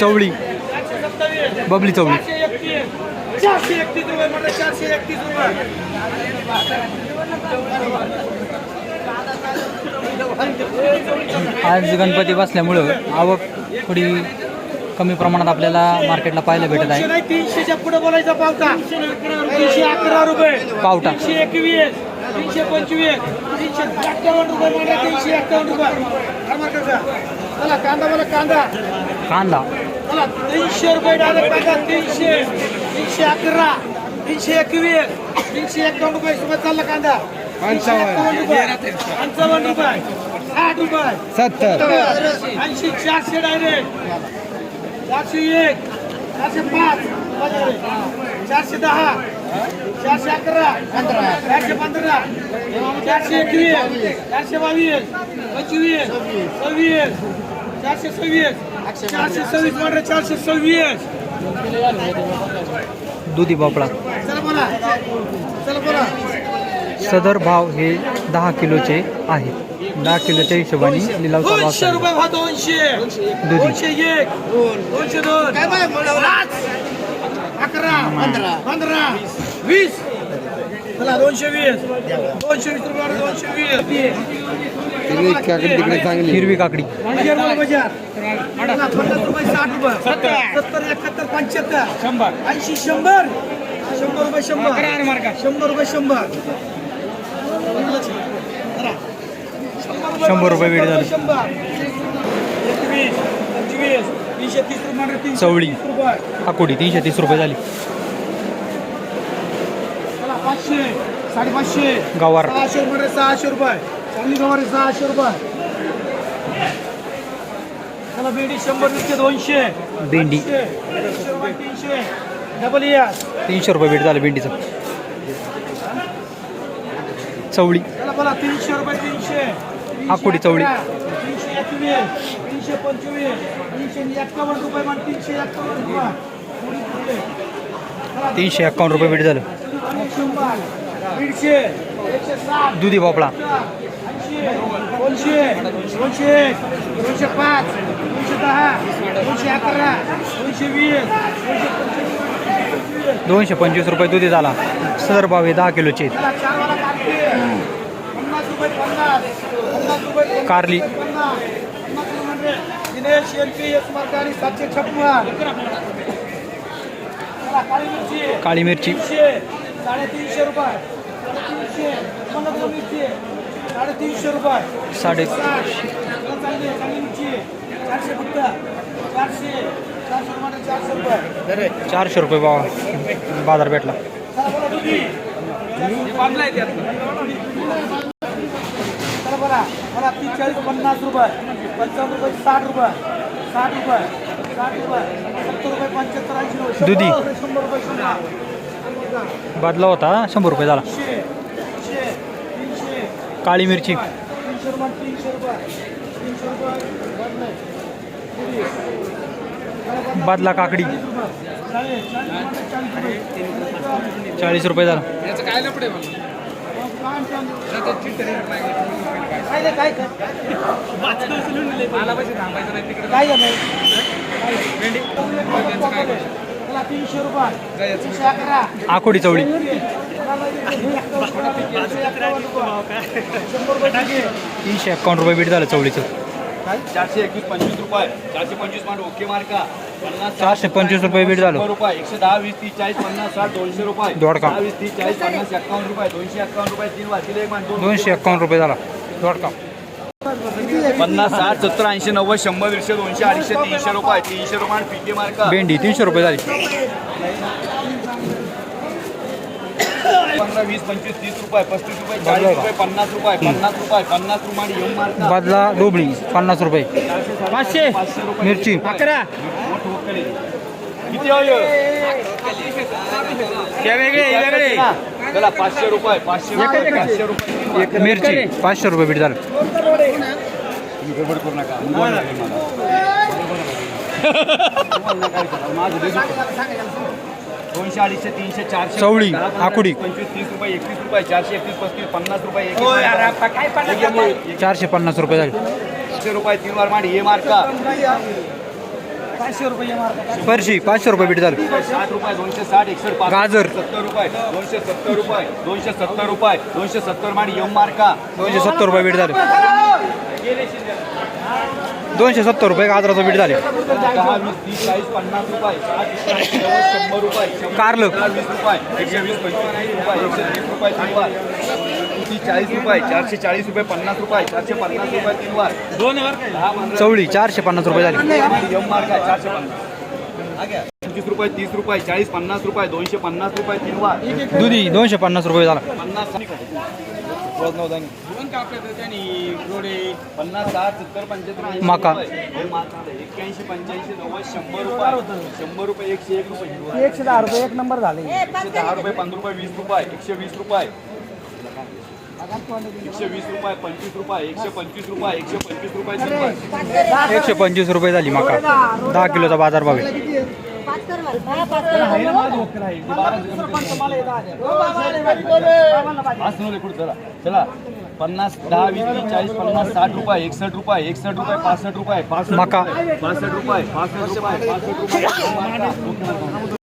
चवळी. बबली चवळी. चारशे एकतीस. चारशे एकतीस रुपये म्हणजे चारशे एकतीस रुपये. आज गणपती बसल्यामुळं आवक थोडी कमी प्रमाणात आपल्याला मार्केटला पाहायला भेटत आहे. तीनशेच्या पुढे बोलायचा पावता. तीनशे अकरा रुपये. पावटा. तीनशे एकवीस. तीनशे पंचवीस. तीनशे एक्कावन्न रुपये म्हणजे तीनशे एक्कावन्न रुपये? चला कांदा बोला कांदा. कांदा. चला तीनशे रुपये डायरेक्ट कांदा तीनशे. तीनशे अकरा तीनशे एकवीस तीनशे एक्कावन्न रुपये सुरुवात चालला कांदा. पंचावन्न. रुपये. पंचावन्न रुपये. साठ रुपये. सत्तर. ऐंशी चारशे डायरेक्ट चारशे एक चारशे पाच. चारशे दहा. चारशे अकरा चारशे पंधरा चारशे एकवीस चारशे बावीस पंचवीस सव्वीस चारशे सव्वीस चारशे सव्वीस म्हणजे चारशे सव्वीस दुधी भोपळा. चला बोला चला बोला सदर भाव हे दहा किलोचे आहेत. दहा किलोच्या हिशोबाने लिलाव चालू दोनशे रुपये भाव दोनशे. दोनशे एक. दोनशे दोन. अकरा पंधरा पंधरा वीस. चला दोनशे वीस. दोनशे वीस रुपये दोनशे वीस. हिरवी काकडी बजार बोला बजार. चला, पन्नास रुपये साठ रुपये. सत्तर. एकाहत्तर पंच्याहत्तर. शंभर. ऐंशी शंभर. शंभर रुपये शंभर. शंभर रुपये शंभर. शंभर रुपये वेळ झाले. शंभर. एकवीस पंचवीस. तीनशे तीस रुपये तीनशे चवळी. तीस रुपये. आकोडी तीनशे तीस रुपये झाली. चला पाचशे साडेपाचशे. गवार. सहाशे रुपये सहाशे रुपये. चांगली गवार सहाशे रुपये. चला बेडी शंभर वीसचे दोनशे. भेंडी. तीनशे रुपये डबल इयर्स तीनशे रुपये भेट झालं भेंडीचं. चवळी. चला बोला तीनशे रुपये तीनशे. तीनशे आकुडी चवळी. तीनशे एकवीस तीनशे पंचवीस तीनशे एक्कावन्न रुपये म्हणजे तीनशे एक्कावन्न रुपये तीनशे एक्कावन्न रुपये झालं दीडशे एकशे दुधी भोपळा दोनशे दोनशे दोनशे पाच दोनशे दहा दोनशे अकरा दोनशे वीस दोनशे पंचवीस दोनशे पंचवीस रुपये दुधी झाला सदर भाव हे दहा किलोचे आहेत. दिनेश एन पी एस मार्गाने सातशे छप्पन. काळी मिरची. काळी मिरची. तीनशे साडेतीनशे रुपये. मिरची. साडेतीनशे रुपये. साडे चारशे फक्त. चारशे चारशे रुपये. चारशे रुपये भाव बाजार भेटला चला बोला दुधी चला बघा मला तीस चाळीस पन्नास रुपये पंचावन्न रुपये साठ रुपये साठ रुपये साठ रुपये सत्तर रुपये पंच्याहत्तर ऐंशी रुपये दुधी. शंभर रुपये शंभर बदला होता शंभर रुपये झाला. काळी मिरची. तीनशे रुपये तीनशे रुपये तीनशे रुपये. बादला काकडी. चाळीस रुपये झाला. काय काय काय झालं? तीनशे रुपये. आकोडी चवळी. तीनशे एक्कावन्न रुपये भेट झालं चवळीचं. चारशे एकवीस पंचवीस रुपये. चारशे पंचवीस मान ओके मार्का. पन्नास चारशे पंचवीस रुपये भेट झालं. रुपये. एकशे दहा वीस तीस चाळीस पन्नास साठ दोनशे रुपये. दोडका. वीस तीस चाळीस पन्नास एक्कावन्न रुपये. दोनशे एक्कावन्न रुपये. तीन वाजले एक मान दोन दोनशे एक्कावन्न रुपये झाला. दोडका पन्नास साठ सत्तर ऐंशी नव्वद शंभर दीडशे दोनशे अडीचशे तीनशे रुपये तीनशे रुपये पीके मार्का भेंडी तीनशे रुपये झाली. पंधरा वीस पंचवीस तीस रुपये पस्तीस रुपये चाळीस रुपये पन्नास रुपये पन्नास रुपये पन्नास रुपये एम मार्का बादला डोबळी पन्नास रुपये. पाचशे मिरची. अकरा. किती वेगळे वेगळे. चला पाचशे रुपये पाचशे रुपये पाचशे रुपये. मिरची पाचशे रुपये भेट झालं. गडबड करू नका. दोनशे अडीचशे तीनशे चारशे. चवळी, आकुडी. पंचवीस तीस रुपये एकवीस रुपये चारशे एकवीस पस्तीस पन्नास रुपये चारशे पन्नास रुपये झाले. रुपये तीन वार मांडी हे मार्का. पाचशे रुपये मार्क फरशी पाचशे रुपये बीट झालं. साठ रुपये दोनशे साठ एकसष्ट पाच. गाजर. सत्तर रुपये दोनशे सत्तर रुपये दोनशे सत्तर रुपये दोनशे सत्तर मांडी एम मार्का. दोनशे सत्तर रुपये बीट झाले. दोनशे सत्तर रुपये गाजराचं बीट झाले. दहा वीस तीस चाळीस पन्नास रुपये साठ शंभर रुपये कारलं. वीस रुपये एकशे वीस पंचवीस रुपये एकशे तीस रुपये. तीन वार तीस चाळीस रुपये चारशे चाळीस रुपये पन्नास रुपये चारशे पन्नास रुपये तीन वार. दोन पंधरा. चवळी चारशे पन्नास रुपये झाली. एम मार्क आहे चारशे पन्नास. पंचवीस रुपये तीस रुपये चाळीस पन्नास रुपये दोनशे पन्नास रुपये तीन वार. दुधी दोनशे पन्नास रुपये झाला. पन्नास पन्नास साठ सत्तर पंच्याहत्तर माका. एक्क्याऐंशी पंच्याऐंशी नव्वद शंभर रुपये. शंभर रुपये एकशे एक रुपये. एकशे दहा रुपये एक नंबर झाले. एकशे दहा रुपये पंधरा रुपये वीस रुपये एकशे वीस रुपये. एकशे वीस रुपये पंचवीस रुपये एकशे पंचवीस रुपये एकशे पंचवीस रुपये एकशे पंचवीस रुपये झाली माका. दहा किलोचा बाजार भाव चला? पन्नास दहा वीस तीस चाळीस पन्नास साठ रुपये एकसष्ट रुपये एकसष्ट रुपये पासष्ट रुपये पासष्ट मका. रुपये, पासष्ट रुपये पासष्ट रुपये पासष्ट रुपये.